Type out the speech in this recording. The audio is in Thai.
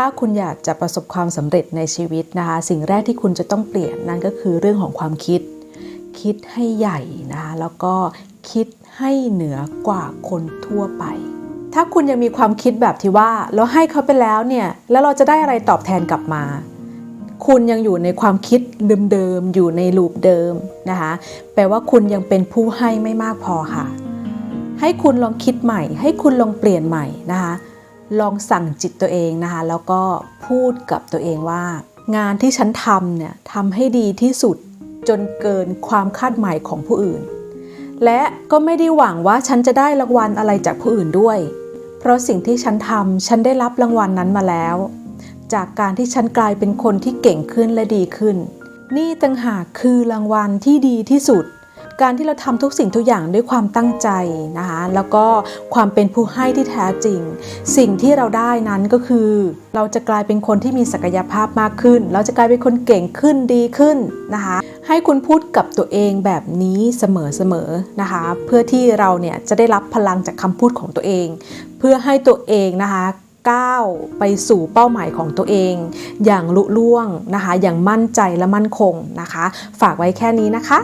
ถ้าคุณอยากจะประสบความสำเร็จในชีวิตนะคะ สิ่งแรกที่คุณจะต้องเปลี่ยนนั่นก็คือเรื่องของความคิด คิดให้ใหญ่นะคะแล้วก็คิดให้เหนือกว่าคนทั่วไป ถ้าคุณยังมีความคิดแบบที่ว่าเราให้เขาไปแล้วเนี่ยแล้วเราจะได้อะไรตอบแทนกลับมา คุณยังอยู่ในความคิดเดิมๆอยู่ในลูปเดิมนะคะแปลว่าคุณยังเป็นผู้ให้ไม่มากพอค่ะ ให้คุณลองคิดใหม่ ให้คุณลองเปลี่ยนใหม่นะคะ ลองสั่งจิตตัวเองนะคะ แล้วก็พูดกับตัวเองว่า งานที่ฉันทำเนี่ยทำให้ดีที่สุดจนเกินความคาดหมายของผู้อื่น และก็ไม่ได้หวังว่าฉันจะได้รางวัลอะไรจากผู้อื่นด้วย เพราะสิ่งที่ฉันทำฉันได้รับรางวัลนั้นมาแล้ว จากการที่ฉันกลายเป็นคนที่เก่งขึ้นและดีขึ้น นี่ต่างหากคือรางวัลที่ดีที่สุด การที่เราทำทุกสิ่งทุกอย่างด้วยความตั้งใจนะคะแล้วก็ความเป็นผู้ให้ที่แท้จริง สิ่งที่เราได้นั้นก็คือ เราจะกลายเป็นคนที่มีศักยภาพมากขึ้น เราจะกลายเป็นคนเก่งขึ้นดีขึ้นนะคะให้คุณพูดกับตัวเองแบบนี้เสมอๆนะคะ เพื่อที่เราเนี่ยจะได้รับพลังจากคำพูดของตัวเอง เพื่อให้ตัวเองนะคะก้าวไปสู่เป้าหมายของตัวเอง อย่างลุล่วงนะคะ อย่างมั่นใจและมั่นคงนะคะ ฝากไว้แค่นี้นะคะ